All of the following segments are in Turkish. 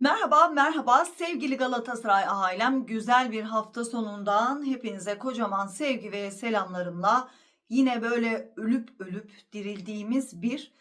Merhaba, merhaba sevgili Galatasaray ailem. Güzel bir hafta sonundan hepinize kocaman sevgi ve selamlarımla yine böyle ölüp ölüp dirildiğimiz bir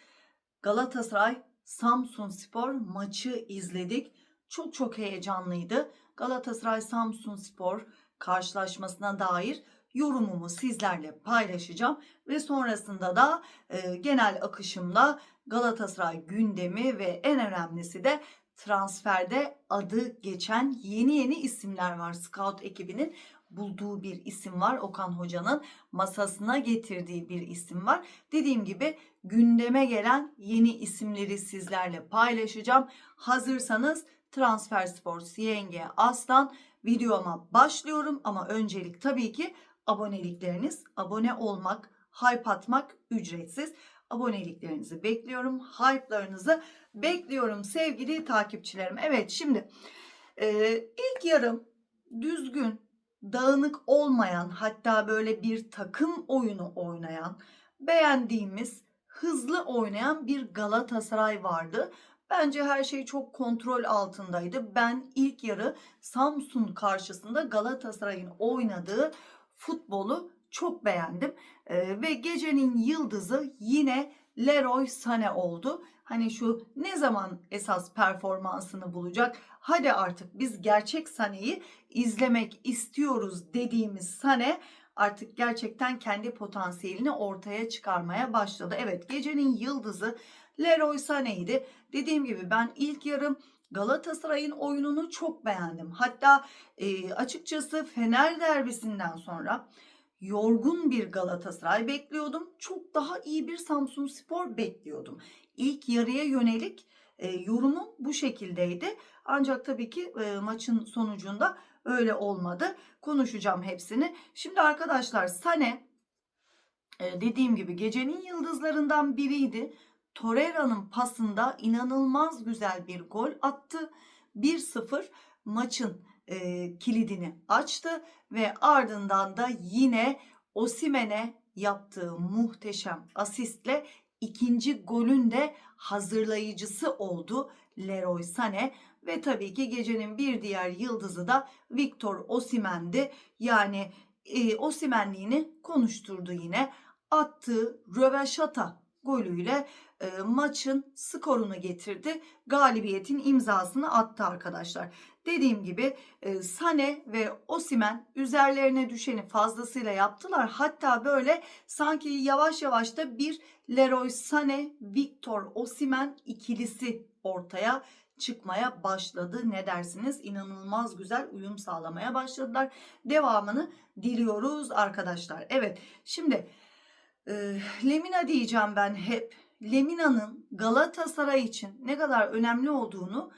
Galatasaray Samsun Spor maçı izledik. Çok çok heyecanlıydı. Galatasaray Samsun Spor karşılaşmasına dair yorumumu sizlerle paylaşacağım ve sonrasında da e, genel akışımla Galatasaray gündemi ve en önemlisi de transferde adı geçen yeni yeni isimler var. Scout ekibinin bulduğu bir isim var. Okan Hoca'nın masasına getirdiği bir isim var. Dediğim gibi gündeme gelen yeni isimleri sizlerle paylaşacağım. Hazırsanız Transferspor CNG Aslan videoma başlıyorum ama öncelik tabii ki abonelikleriniz. Abone olmak, hype atmak ücretsiz. Aboneliklerinizi bekliyorum. Hype'larınızı bekliyorum sevgili takipçilerim. Evet şimdi e, ilk yarım düzgün, dağınık olmayan hatta böyle bir takım oyunu oynayan, beğendiğimiz, hızlı oynayan bir Galatasaray vardı. Bence her şey çok kontrol altındaydı. Ben ilk yarı Samsun karşısında Galatasaray'ın oynadığı futbolu çok beğendim. Ee, ve gecenin yıldızı yine Leroy Sané oldu. Hani şu ne zaman esas performansını bulacak? Hadi artık biz gerçek Sané'yi izlemek istiyoruz dediğimiz Sané artık gerçekten kendi potansiyelini ortaya çıkarmaya başladı. Evet gecenin yıldızı Leroy Sané'ydi. Dediğim gibi ben ilk yarım Galatasaray'ın oyununu çok beğendim. Hatta e, açıkçası Fener derbisinden sonra yorgun bir Galatasaray bekliyordum. Çok daha iyi bir Samsun Spor bekliyordum. İlk yarıya yönelik e, yorumum bu şekildeydi. Ancak tabii ki e, maçın sonucunda öyle olmadı. Konuşacağım hepsini. Şimdi arkadaşlar Sane e, dediğim gibi gecenin yıldızlarından biriydi. Torreira'nın pasında inanılmaz güzel bir gol attı. 1-0 maçın e, kilidini açtı ve ardından da yine Osimen'e yaptığı muhteşem asistle ikinci golün de hazırlayıcısı oldu Leroy Sané ve tabii ki gecenin bir diğer yıldızı da Victor Osimen'di. Yani e, Osimenliğini konuşturdu yine. Attığı röveşata golüyle e, maçın skorunu getirdi. Galibiyetin imzasını attı arkadaşlar. Dediğim gibi e, Sane ve Osimen üzerlerine düşeni fazlasıyla yaptılar. Hatta böyle sanki yavaş yavaş da bir Leroy Sane, Victor Osimen ikilisi ortaya çıkmaya başladı. Ne dersiniz? İnanılmaz güzel uyum sağlamaya başladılar. Devamını diliyoruz arkadaşlar. Evet şimdi e, Lemina diyeceğim ben hep. Lemina'nın Galatasaray için ne kadar önemli olduğunu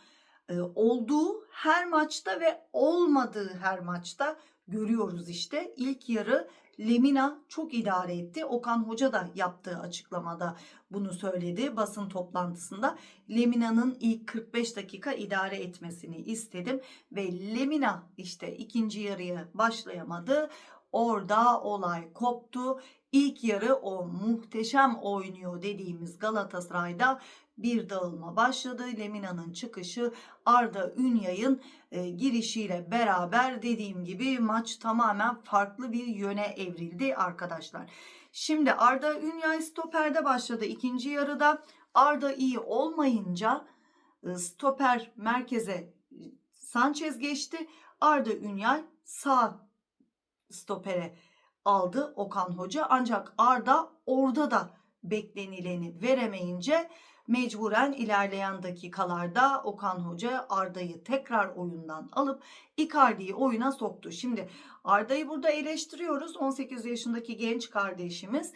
olduğu her maçta ve olmadığı her maçta görüyoruz işte. İlk yarı Lemina çok idare etti. Okan Hoca da yaptığı açıklamada bunu söyledi basın toplantısında. Lemina'nın ilk 45 dakika idare etmesini istedim ve Lemina işte ikinci yarıya başlayamadı. Orada olay koptu. İlk yarı o muhteşem oynuyor dediğimiz Galatasaray'da bir dağılma başladı. Lemina'nın çıkışı Arda Ünyay'ın e, girişiyle beraber dediğim gibi maç tamamen farklı bir yöne evrildi arkadaşlar. Şimdi Arda Ünyay stoperde başladı ikinci yarıda. Arda iyi olmayınca e, stoper merkeze e, Sanchez geçti. Arda Ünyay sağ stopere aldı Okan Hoca. Ancak Arda orada da beklenileni veremeyince mecburen ilerleyen dakikalarda Okan Hoca Arda'yı tekrar oyundan alıp Icardi'yi oyuna soktu. Şimdi Arda'yı burada eleştiriyoruz. 18 yaşındaki genç kardeşimiz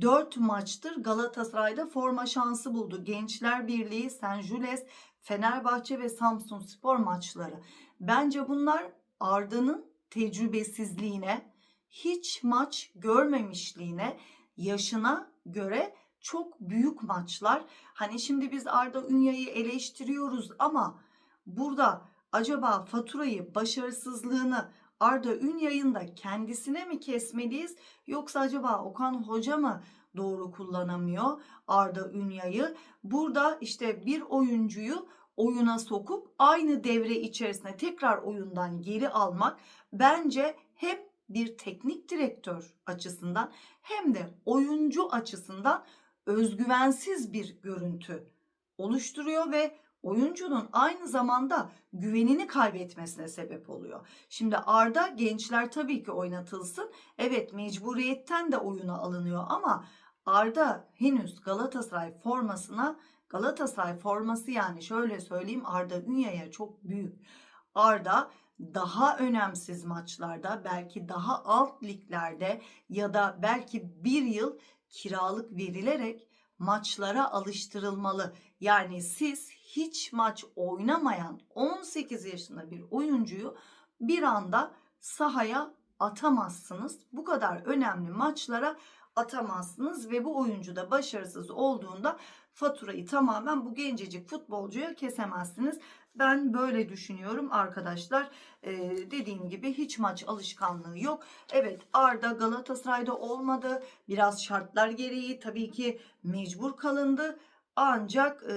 4 maçtır Galatasaray'da forma şansı buldu. Gençler Birliği, Sen Jules, Fenerbahçe ve Samsun Spor maçları. Bence bunlar Arda'nın tecrübesizliğine, hiç maç görmemişliğine, yaşına göre çok büyük maçlar. Hani şimdi biz Arda Ünya'yı eleştiriyoruz ama burada acaba faturayı, başarısızlığını Arda Ünya'nın da kendisine mi kesmeliyiz yoksa acaba Okan Hoca mı doğru kullanamıyor Arda Ünya'yı? Burada işte bir oyuncuyu oyuna sokup aynı devre içerisine tekrar oyundan geri almak bence hem bir teknik direktör açısından hem de oyuncu açısından özgüvensiz bir görüntü oluşturuyor ve oyuncunun aynı zamanda güvenini kaybetmesine sebep oluyor. Şimdi Arda gençler tabii ki oynatılsın. Evet mecburiyetten de oyuna alınıyor ama Arda henüz Galatasaray formasına Galatasaray forması yani şöyle söyleyeyim Arda Ünya'ya çok büyük. Arda daha önemsiz maçlarda belki daha alt liglerde ya da belki bir yıl kiralık verilerek maçlara alıştırılmalı. Yani siz hiç maç oynamayan 18 yaşında bir oyuncuyu bir anda sahaya atamazsınız. Bu kadar önemli maçlara atamazsınız ve bu oyuncu da başarısız olduğunda faturayı tamamen bu gencecik futbolcuya kesemezsiniz. Ben böyle düşünüyorum arkadaşlar. Ee, dediğim gibi hiç maç alışkanlığı yok. Evet Arda Galatasaray'da olmadı. Biraz şartlar gereği tabii ki mecbur kalındı. Ancak e,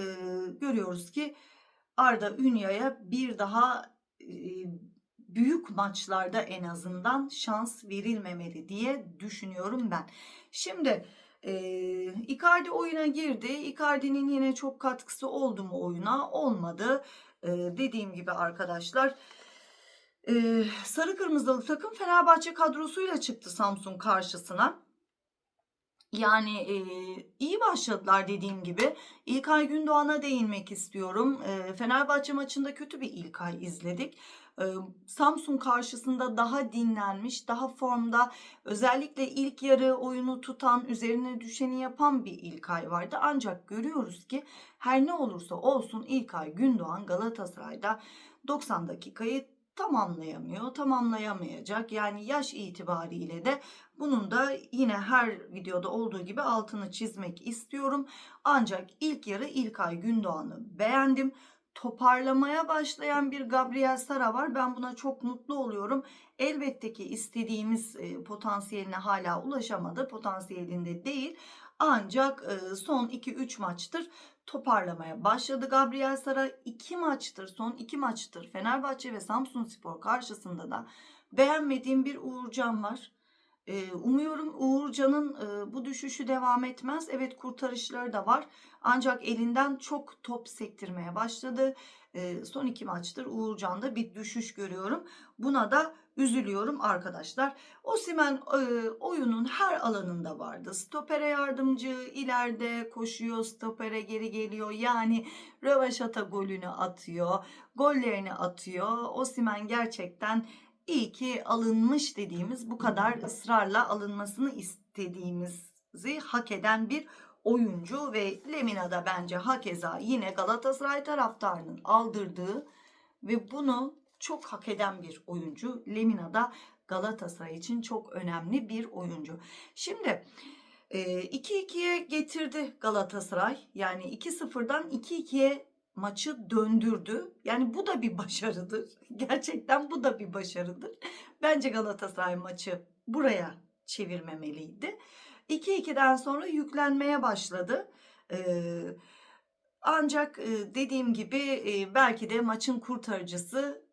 görüyoruz ki Arda Ünya'ya bir daha e, büyük maçlarda en azından şans verilmemeli diye düşünüyorum ben. Şimdi e, Icardi oyuna girdi. Icardi'nin yine çok katkısı oldu mu oyuna? Olmadı. E, dediğim gibi arkadaşlar e, sarı kırmızılı takım Fenerbahçe kadrosuyla çıktı Samsun karşısına. Yani e, iyi başladılar dediğim gibi. İlkay Gündoğan'a değinmek istiyorum. E, Fenerbahçe maçında kötü bir İlkay izledik. E, Samsun karşısında daha dinlenmiş, daha formda, özellikle ilk yarı oyunu tutan, üzerine düşeni yapan bir İlkay vardı. Ancak görüyoruz ki her ne olursa olsun İlkay Gündoğan Galatasaray'da 90 dakikayı tamamlayamıyor, tamamlayamayacak. Yani yaş itibariyle de bunun da yine her videoda olduğu gibi altını çizmek istiyorum. Ancak ilk yarı İlkay Gündoğan'ı beğendim. Toparlamaya başlayan bir Gabriel Sara var. Ben buna çok mutlu oluyorum. Elbette ki istediğimiz e, potansiyeline hala ulaşamadı. Potansiyelinde değil. Ancak e, son 2-3 maçtır toparlamaya başladı Gabriel Sara. 2 maçtır, son 2 maçtır Fenerbahçe ve Samsun Spor karşısında da beğenmediğim bir Uğurcan var. Ee, umuyorum Uğurcan'ın e, bu düşüşü devam etmez. Evet kurtarışları da var. Ancak elinden çok top sektirmeye başladı. Ee, son iki maçtır Uğurcan'da bir düşüş görüyorum. Buna da üzülüyorum arkadaşlar. Osimen e, oyunun her alanında vardı. Stopere yardımcı, ileride koşuyor, stopere geri geliyor. Yani rövaşata golünü atıyor, gollerini atıyor. Osimen gerçekten iyi ki alınmış dediğimiz bu kadar ısrarla alınmasını istediğimizi hak eden bir oyuncu ve Lemina da bence hakeza yine Galatasaray taraftarının aldırdığı ve bunu çok hak eden bir oyuncu. Lemina da Galatasaray için çok önemli bir oyuncu. Şimdi 2-2'ye getirdi Galatasaray. Yani 2-0'dan 2-2'ye maçı döndürdü. Yani bu da bir başarıdır. Gerçekten bu da bir başarıdır. Bence Galatasaray maçı buraya çevirmemeliydi. 2-2'den sonra yüklenmeye başladı. Ancak dediğim gibi belki de maçın kurtarıcısı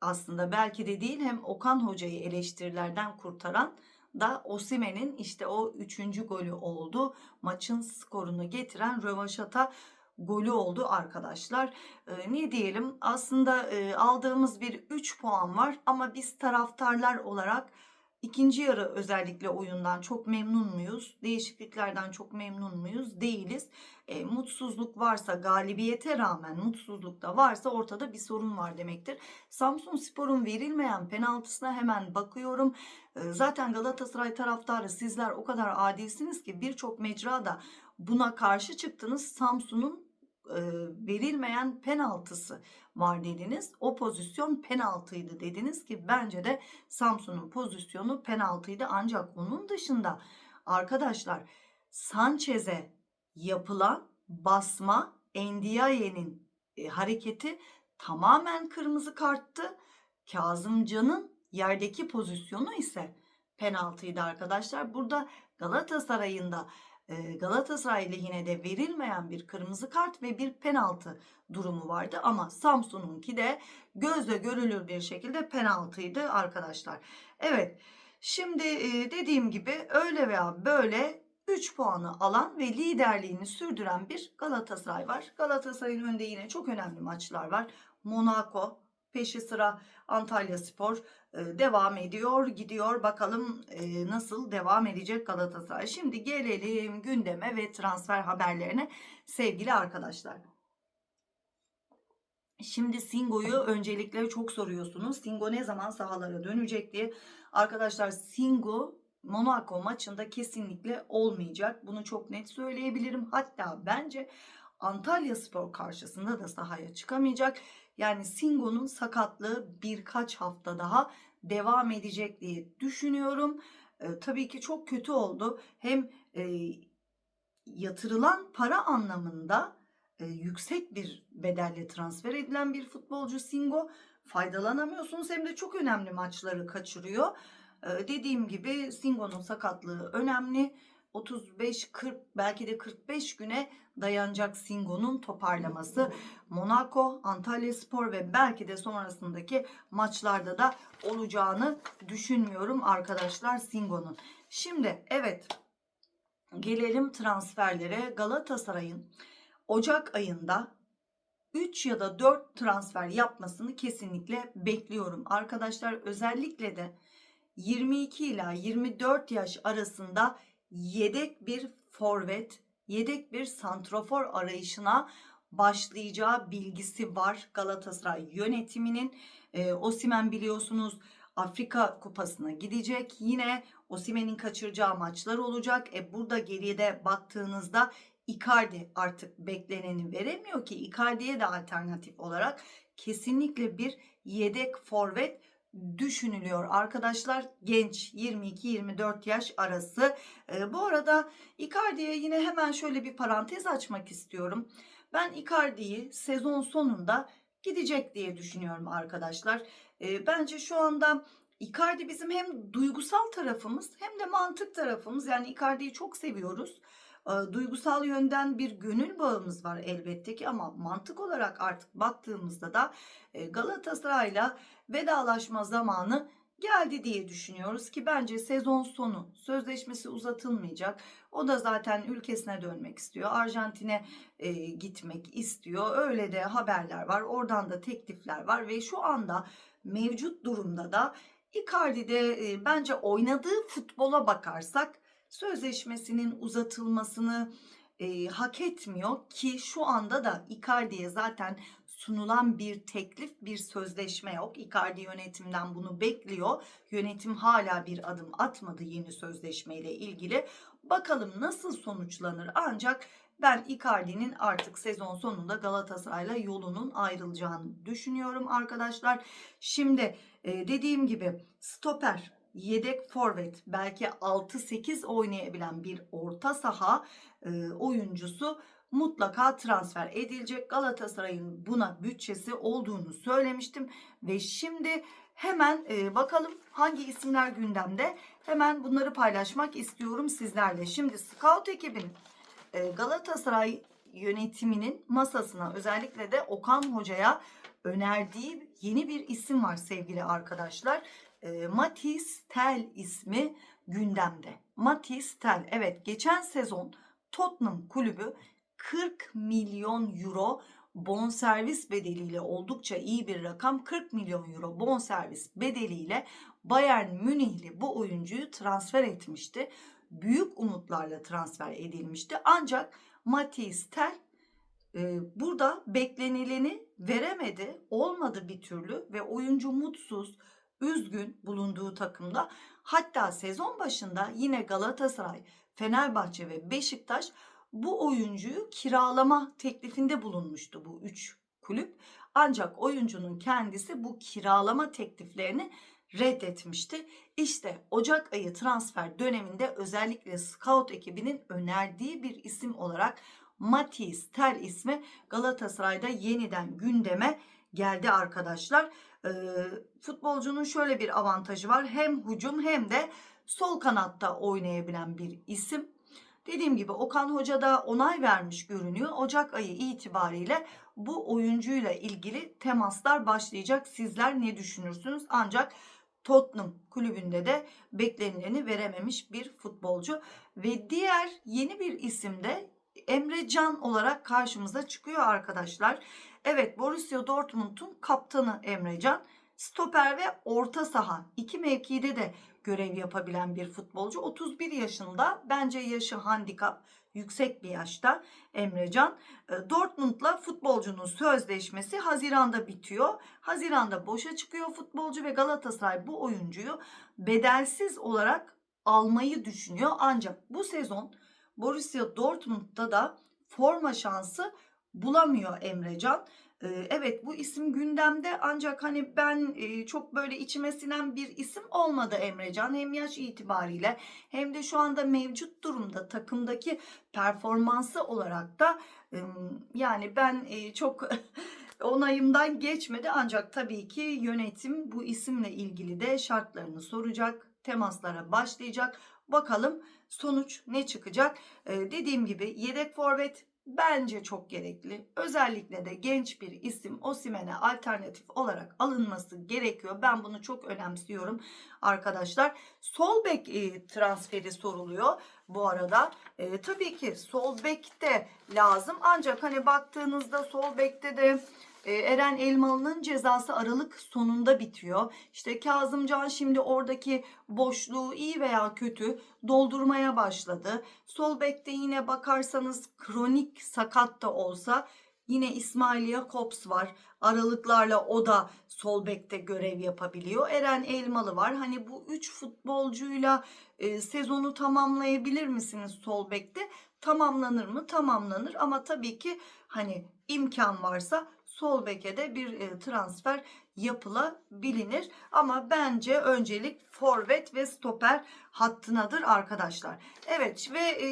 aslında belki de değil hem Okan Hoca'yı eleştirilerden kurtaran da Osimen'in işte o üçüncü golü oldu. Maçın skorunu getiren rövaşata golü oldu arkadaşlar. E, ne diyelim aslında e, aldığımız bir 3 puan var ama biz taraftarlar olarak ikinci yarı özellikle oyundan çok memnun muyuz? Değişikliklerden çok memnun muyuz? Değiliz. E, mutsuzluk varsa galibiyete rağmen mutsuzluk da varsa ortada bir sorun var demektir. Samsun Spor'un verilmeyen penaltısına hemen bakıyorum. E, zaten Galatasaray taraftarı sizler o kadar adilsiniz ki birçok mecrada buna karşı çıktınız. Samsun'un verilmeyen penaltısı var dediniz. O pozisyon penaltıydı dediniz ki bence de Samsun'un pozisyonu penaltıydı. Ancak onun dışında arkadaşlar Sanchez'e yapılan basma Endiaye'nin e, hareketi tamamen kırmızı karttı. Kazımcan'ın yerdeki pozisyonu ise penaltıydı arkadaşlar. Burada Galatasaray'ın da e, Galatasaray lehine de verilmeyen bir kırmızı kart ve bir penaltı durumu vardı ama Samsun'unki de gözle görülür bir şekilde penaltıydı arkadaşlar. Evet. Şimdi dediğim gibi öyle veya böyle 3 puanı alan ve liderliğini sürdüren bir Galatasaray var. Galatasaray'ın önünde yine çok önemli maçlar var. Monaco, peşi sıra Antalya Spor e, devam ediyor, gidiyor. Bakalım e, nasıl devam edecek Galatasaray. Şimdi gelelim gündeme ve transfer haberlerine sevgili arkadaşlar. Şimdi Singo'yu öncelikle çok soruyorsunuz. Singo ne zaman sahalara dönecek diye. Arkadaşlar Singo Monaco maçında kesinlikle olmayacak. Bunu çok net söyleyebilirim. Hatta bence Antalya Spor karşısında da sahaya çıkamayacak. Yani Singo'nun sakatlığı birkaç hafta daha devam edecek diye düşünüyorum. Ee, tabii ki çok kötü oldu. Hem e, yatırılan para anlamında e, yüksek bir bedelle transfer edilen bir futbolcu Singo faydalanamıyorsunuz hem de çok önemli maçları kaçırıyor. E, dediğim gibi Singo'nun sakatlığı önemli. 35-40 belki de 45 güne dayanacak Singo'nun toparlaması. Monaco, Antalya Spor ve belki de sonrasındaki maçlarda da olacağını düşünmüyorum arkadaşlar Singo'nun. Şimdi evet gelelim transferlere. Galatasaray'ın Ocak ayında 3 ya da 4 transfer yapmasını kesinlikle bekliyorum. Arkadaşlar özellikle de 22 ila 24 yaş arasında yedek bir forvet, yedek bir santrofor arayışına başlayacağı bilgisi var Galatasaray yönetiminin. E, Osimen biliyorsunuz Afrika Kupası'na gidecek. Yine Osimen'in kaçıracağı maçlar olacak. E burada geride baktığınızda Icardi artık bekleneni veremiyor ki Icardi'ye de alternatif olarak kesinlikle bir yedek forvet düşünülüyor arkadaşlar genç 22-24 yaş arası. E, bu arada Icardi'ye yine hemen şöyle bir parantez açmak istiyorum. Ben Icardi'yi sezon sonunda gidecek diye düşünüyorum arkadaşlar. E, bence şu anda Icardi bizim hem duygusal tarafımız hem de mantık tarafımız. Yani Icardi'yi çok seviyoruz. E, duygusal yönden bir gönül bağımız var elbette ki ama mantık olarak artık baktığımızda da e, Galatasaray'la vedalaşma zamanı geldi diye düşünüyoruz ki bence sezon sonu sözleşmesi uzatılmayacak. O da zaten ülkesine dönmek istiyor. Arjantin'e e, gitmek istiyor. Öyle de haberler var. Oradan da teklifler var ve şu anda mevcut durumda da Icardi'de e, bence oynadığı futbola bakarsak sözleşmesinin uzatılmasını e, hak etmiyor ki şu anda da Icardi'ye zaten sunulan bir teklif, bir sözleşme yok. Icardi yönetimden bunu bekliyor. Yönetim hala bir adım atmadı yeni sözleşmeyle ilgili. Bakalım nasıl sonuçlanır ancak ben Icardi'nin artık sezon sonunda Galatasaray'la yolunun ayrılacağını düşünüyorum arkadaşlar. Şimdi e, dediğim gibi stoper yedek forvet belki 6-8 oynayabilen bir orta saha e, oyuncusu mutlaka transfer edilecek. Galatasaray'ın buna bütçesi olduğunu söylemiştim ve şimdi hemen e, bakalım hangi isimler gündemde. Hemen bunları paylaşmak istiyorum sizlerle. Şimdi scout ekibinin e, Galatasaray yönetiminin masasına özellikle de Okan Hoca'ya önerdiği yeni bir isim var sevgili arkadaşlar. E, Matis Tel ismi gündemde. Matis Tel evet geçen sezon Tottenham kulübü 40 milyon euro bonservis bedeliyle oldukça iyi bir rakam 40 milyon euro bonservis bedeliyle Bayern Münihli bu oyuncuyu transfer etmişti. Büyük umutlarla transfer edilmişti. Ancak Matthias Tel e, burada beklenileni veremedi. Olmadı bir türlü ve oyuncu mutsuz, üzgün bulunduğu takımda. Hatta sezon başında yine Galatasaray, Fenerbahçe ve Beşiktaş bu oyuncuyu kiralama teklifinde bulunmuştu bu üç kulüp. Ancak oyuncunun kendisi bu kiralama tekliflerini reddetmişti. İşte Ocak ayı transfer döneminde özellikle scout ekibinin önerdiği bir isim olarak Matis Tel ismi Galatasaray'da yeniden gündeme geldi arkadaşlar. Ee, futbolcunun şöyle bir avantajı var. Hem hücum hem de sol kanatta oynayabilen bir isim. Dediğim gibi Okan Hoca da onay vermiş görünüyor. Ocak ayı itibariyle bu oyuncuyla ilgili temaslar başlayacak. Sizler ne düşünürsünüz? Ancak Tottenham kulübünde de beklenileni verememiş bir futbolcu ve diğer yeni bir isim de Emre Can olarak karşımıza çıkıyor arkadaşlar. Evet Borussia Dortmund'un kaptanı Emre Can. Stoper ve orta saha iki mevkide de görev yapabilen bir futbolcu. 31 yaşında bence yaşı handikap yüksek bir yaşta Emrecan. E, Dortmund'la futbolcunun sözleşmesi Haziran'da bitiyor. Haziran'da boşa çıkıyor futbolcu ve Galatasaray bu oyuncuyu bedelsiz olarak almayı düşünüyor. Ancak bu sezon Borussia Dortmund'da da forma şansı bulamıyor Emrecan. Evet bu isim gündemde ancak hani ben çok böyle içime sinen bir isim olmadı Emrecan. Hem yaş itibariyle hem de şu anda mevcut durumda takımdaki performansı olarak da yani ben çok onayımdan geçmedi. Ancak tabii ki yönetim bu isimle ilgili de şartlarını soracak, temaslara başlayacak. Bakalım sonuç ne çıkacak? Dediğim gibi yedek forvet bence çok gerekli. Özellikle de genç bir isim Osimhen'e alternatif olarak alınması gerekiyor. Ben bunu çok önemsiyorum arkadaşlar. Sol bek e, transferi soruluyor bu arada. E, tabii ki sol bek de lazım. Ancak hani baktığınızda sol bekte de Eren Elmalı'nın cezası Aralık sonunda bitiyor. İşte Kazımcan şimdi oradaki boşluğu iyi veya kötü doldurmaya başladı. Sol bekte yine bakarsanız kronik sakat da olsa yine İsmail Jakobs var. Aralıklarla o da sol bekte görev yapabiliyor. Eren Elmalı var. Hani bu üç futbolcuyla e, sezonu tamamlayabilir misiniz sol bekte? Tamamlanır mı? Tamamlanır ama tabii ki hani imkan varsa sol beke de bir e, transfer yapılabilir. Ama bence öncelik forvet ve stoper hattınadır arkadaşlar. Evet ve e,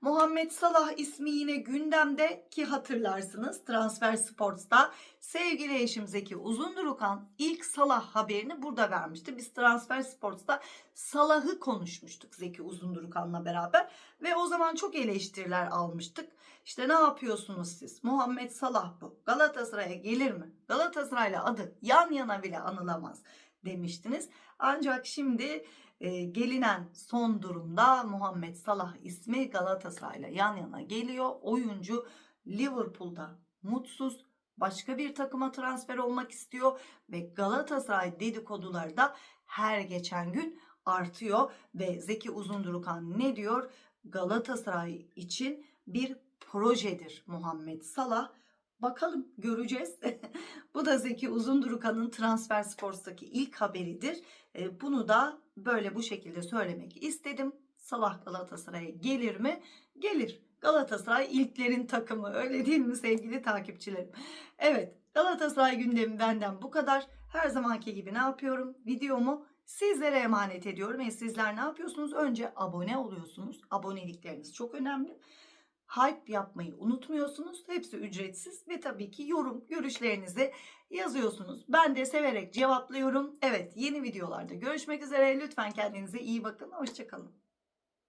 Muhammed Salah ismi yine gündemde ki hatırlarsınız Transfer Sports'ta sevgili eşim Zeki Uzundurukan ilk Salah haberini burada vermişti. Biz Transfer Sports'ta Salah'ı konuşmuştuk Zeki Uzundurukan'la beraber ve o zaman çok eleştiriler almıştık. İşte ne yapıyorsunuz siz? Muhammed Salah bu. Galatasaray'a gelir mi? Galatasaray'la adı yan yana bile anılamaz demiştiniz. Ancak şimdi e, gelinen son durumda Muhammed Salah ismi Galatasaray'la yan yana geliyor. Oyuncu Liverpool'da mutsuz başka bir takıma transfer olmak istiyor ve Galatasaray dedikoduları da her geçen gün artıyor ve Zeki Uzundurukan ne diyor? Galatasaray için bir projedir Muhammed Salah. Bakalım göreceğiz. Bu da Zeki Uzundurukan'ın Transfer Sports'taki ilk haberidir. E, Bunu da böyle bu şekilde söylemek istedim. Salah Galatasaray'a gelir mi? Gelir. Galatasaray ilklerin takımı öyle değil mi sevgili takipçilerim? Evet Galatasaray gündemi benden bu kadar. Her zamanki gibi ne yapıyorum? Videomu sizlere emanet ediyorum. E sizler ne yapıyorsunuz? Önce abone oluyorsunuz. Abonelikleriniz çok önemli. Hype yapmayı unutmuyorsunuz. Hepsi ücretsiz ve tabii ki yorum, görüşlerinizi yazıyorsunuz. Ben de severek cevaplıyorum. Evet yeni videolarda görüşmek üzere. Lütfen kendinize iyi bakın. Hoşçakalın.